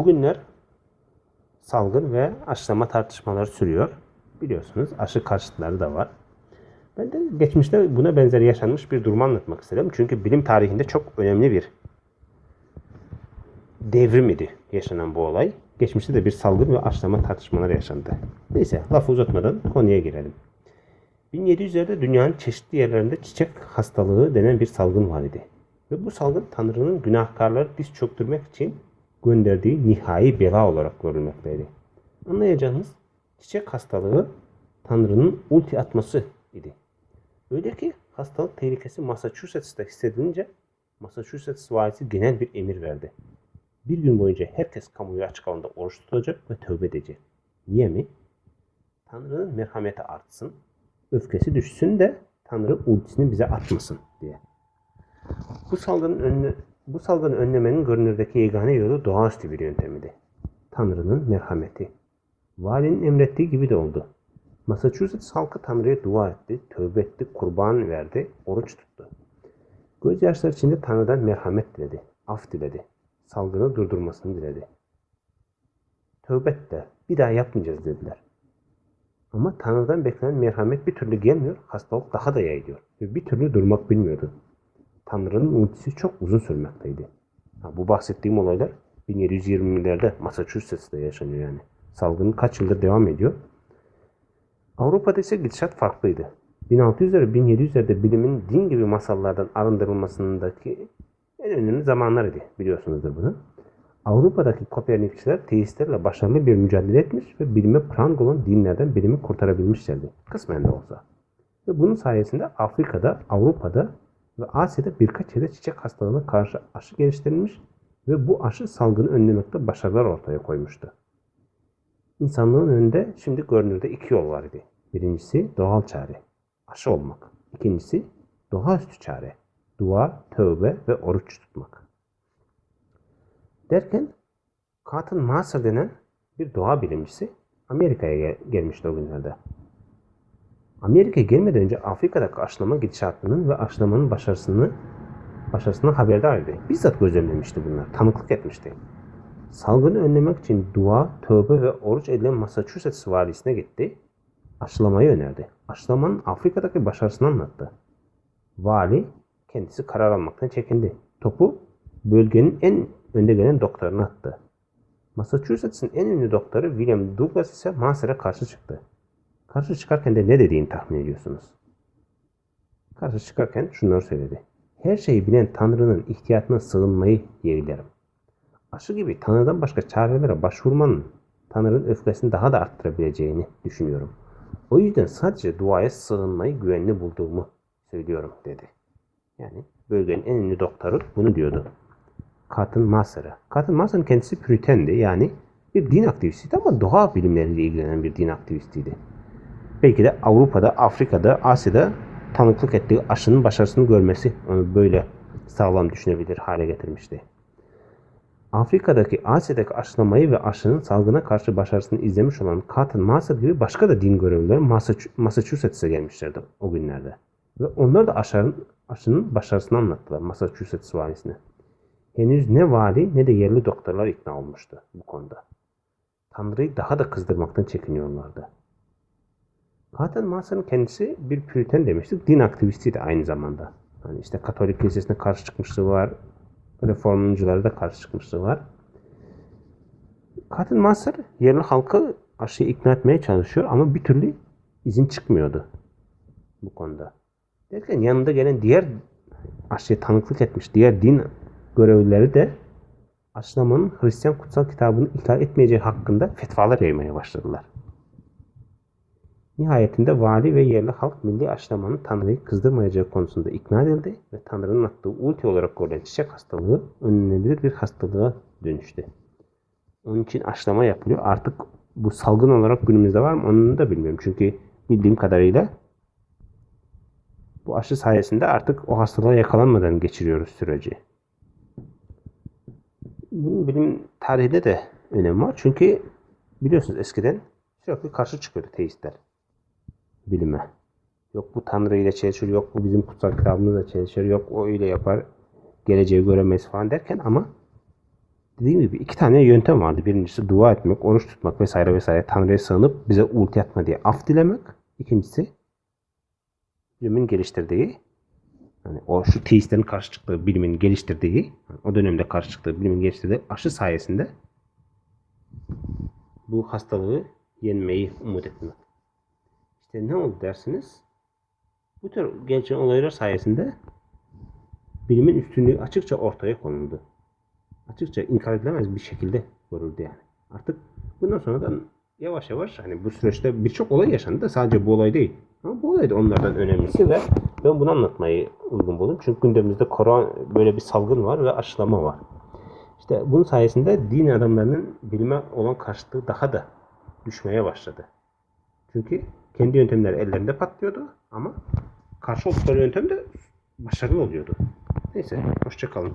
Bugünler salgın ve aşılama tartışmaları sürüyor. Biliyorsunuz aşı karşıtları da var. Ben de geçmişte buna benzer yaşanmış bir durumu anlatmak istedim. Çünkü bilim tarihinde çok önemli bir devrim idi yaşanan bu olay. Geçmişte de bir salgın ve aşılama tartışmaları yaşandı. Neyse lafı uzatmadan konuya girelim. 1700'lerde dünyanın çeşitli yerlerinde çiçek hastalığı denen bir salgın var idi. Ve bu salgın Tanrı'nın günahkarları diz çöktürmek için gönderdiği nihai bela olarak görülmekteydi. Anlayacağınız çiçek hastalığı Tanrı'nın ulti atması idi. Öyle ki hastalık tehlikesi Massachusetts'ta hissedilince Massachusetts valisi genel bir emir verdi. Bir gün boyunca herkes kamuya açık alanda oruç tutacak ve tövbe edecek. Niye mi? Tanrı'nın merhameti artsın, öfkesi düşsün de Tanrı ultisini bize atmasın diye. Bu salgının önüne, bu salgını önlemenin görünürdeki yegane yolu doğaüstü bir yöntemiydi. Tanrı'nın merhameti. Valinin emrettiği gibi de oldu. Massachusetts halkı Tanrı'ya dua etti, tövbe etti, kurban verdi, oruç tuttu. Gözyaşları içinde Tanrı'dan merhamet diledi, af diledi, salgını durdurmasını diledi. Tövbe et de bir daha yapmayacağız dediler. Ama Tanrı'dan beklenen merhamet bir türlü gelmiyor, hastalık daha da yayılıyor ve bir türlü durmak bilmiyordu. Tanrı'nın ultisi çok uzun sürmekteydi. Ha, bu bahsettiğim olaylar 1720'lerde Massachusetts'te yaşanıyor yani. Salgın kaç yıldır devam ediyor. Avrupa'da ise gidişat farklıydı. 1600'lerde 1700'lerde bilimin din gibi masallardan arındırılmasındaki en önemli zamanlarıydı. Biliyorsunuzdur bunu. Avrupa'daki Kopernikçiler teistlerle başarılı bir mücadele etmiş ve bilime prang olan dinlerden bilimi kurtarabilmişlerdi. Kısmen de olsa. Ve bunun sayesinde Afrika'da, Avrupa'da ve Asya'da birkaç yerde çiçek hastalığına karşı aşı geliştirilmiş ve bu aşı salgını önlemekte başarılar ortaya koymuştu. İnsanlığın önünde şimdi görünürde iki yol var idi. Birincisi doğal çare, aşı olmak. İkincisi doğaüstü çare, dua, tövbe ve oruç tutmak. Derken Cotton Mather denen bir doğa bilimcisi Amerika'ya gel- gelmişti o günlerde. Amerika'ya gelmeden önce Afrika'daki aşılama gidişatının ve aşılamanın başarısını başarısından haberdar idi. Bizzat gözlemlemişti bunlar, tanıklık etmişti. Salgını önlemek için dua, tövbe ve oruç edilen Massachusetts valisine gitti. Aşılamayı önerdi. Aşılamanın Afrika'daki başarısını anlattı. Vali kendisi karar almaktan çekindi. Topu bölgenin en önde gelen doktoruna attı. Massachusetts'in en ünlü doktoru William Douglas ise Maser'e karşı çıktı. Karşı çıkarken de ne dediğini tahmin ediyorsunuz. Karşı çıkarken şunları söyledi. Her şeyi bilen Tanrı'nın ihtiyatına sığınmayı yeğlerim. Aşı gibi Tanrı'dan başka çarelere başvurmanın Tanrı'nın öfkesini daha da arttırabileceğini düşünüyorum. O yüzden sadece duaya sığınmayı güvenli bulduğumu söylüyorum dedi. Yani bölgenin en ünlü doktoru bunu diyordu. Cotton Mather'a. Cotton Mather'ın kendisi Püritendi yani bir din aktivistiydi ama doğa bilimleriyle ilgilenen bir din aktivistiydi. Belki de Avrupa'da, Afrika'da, Asya'da tanıklık ettiği aşının başarısını görmesi onu böyle sağlam düşünebilir hale getirmişti. Afrika'daki, Asya'daki aşılamayı ve aşının salgına karşı başarısını izlemiş olan Cotton Mather gibi başka da din görevlileri Massachu- Massachusetts'e gelmişlerdi o günlerde. Ve onlar da aşının, aşının başarısını anlattılar Massachusetts valisine. Henüz ne vali ne de yerli doktorlar ikna olmuştu bu konuda. Tanrı'yı daha da kızdırmaktan çekiniyorlardı. Cotton Mather'ın kendisi bir püriten demiştik. Din aktivistiydi aynı zamanda. Hani işte Katolik kilisesine karşı çıkmışlığı var. Reformculara da karşı çıkmışlığı var. Cotton Mather yerli halkı aşıyı ikna etmeye çalışıyor ama bir türlü izin çıkmıyordu bu konuda. Derken yanında gelen diğer aşıya tanıklık etmiş diğer din görevlileri de aşılamanın Hristiyan kutsal kitabını ihlal etmeyeceği hakkında fetvalar yaymaya başladılar. Nihayetinde vali ve yerli halk milli aşılamanın Tanrı'yı kızdırmayacağı konusunda ikna edildi ve Tanrı'nın attığı ulti olarak görülen çiçek hastalığı önlenebilir bir hastalığa dönüştü. Onun için aşılama yapılıyor. Artık bu salgın olarak günümüzde var mı onu da bilmiyorum. Çünkü bildiğim kadarıyla bu aşı sayesinde artık o hastalığa yakalanmadan geçiriyoruz süreci. Bunun bilim tarihinde de önemi var. Çünkü biliyorsunuz eskiden sürekli karşı çıkıyordu teistler bilime. Yok bu Tanrı ile çelişir, yok bu bizim kutsal kitabımızla çelişir, yok o öyle yapar, geleceği göremeyiz falan derken ama dediğim gibi iki tane yöntem vardı. Birincisi dua etmek, oruç tutmak vesaire vesaire. Tanrı'ya sığınıp bize ulti atma diye af dilemek. İkincisi bilimin geliştirdiği yani o şu teistlerin karşı çıktığı bilimin geliştirdiği o dönemde karşı çıktığı bilimin geliştirdiği aşı sayesinde bu hastalığı yenmeyi umut etmek. İşte ne oldu dersiniz? Bu tür gelişen olaylar sayesinde bilimin üstünlüğü açıkça ortaya konuldu. Açıkça inkar edilemez bir şekilde görüldü yani. Artık bundan sonra da yavaş yavaş hani bu süreçte birçok olay yaşandı da sadece bu olay değil. Ama bu olay da onlardan önemlisi ve ben bunu anlatmayı uygun buldum. Çünkü gündemimizde korona böyle bir salgın var ve aşılama var. İşte bunun sayesinde din adamlarının bilime olan karşıtlığı daha da düşmeye başladı. Çünkü kendi yöntemleri ellerinde patlıyordu ama karşı oldukları yöntem de başarılı oluyordu. Neyse hoşçakalın.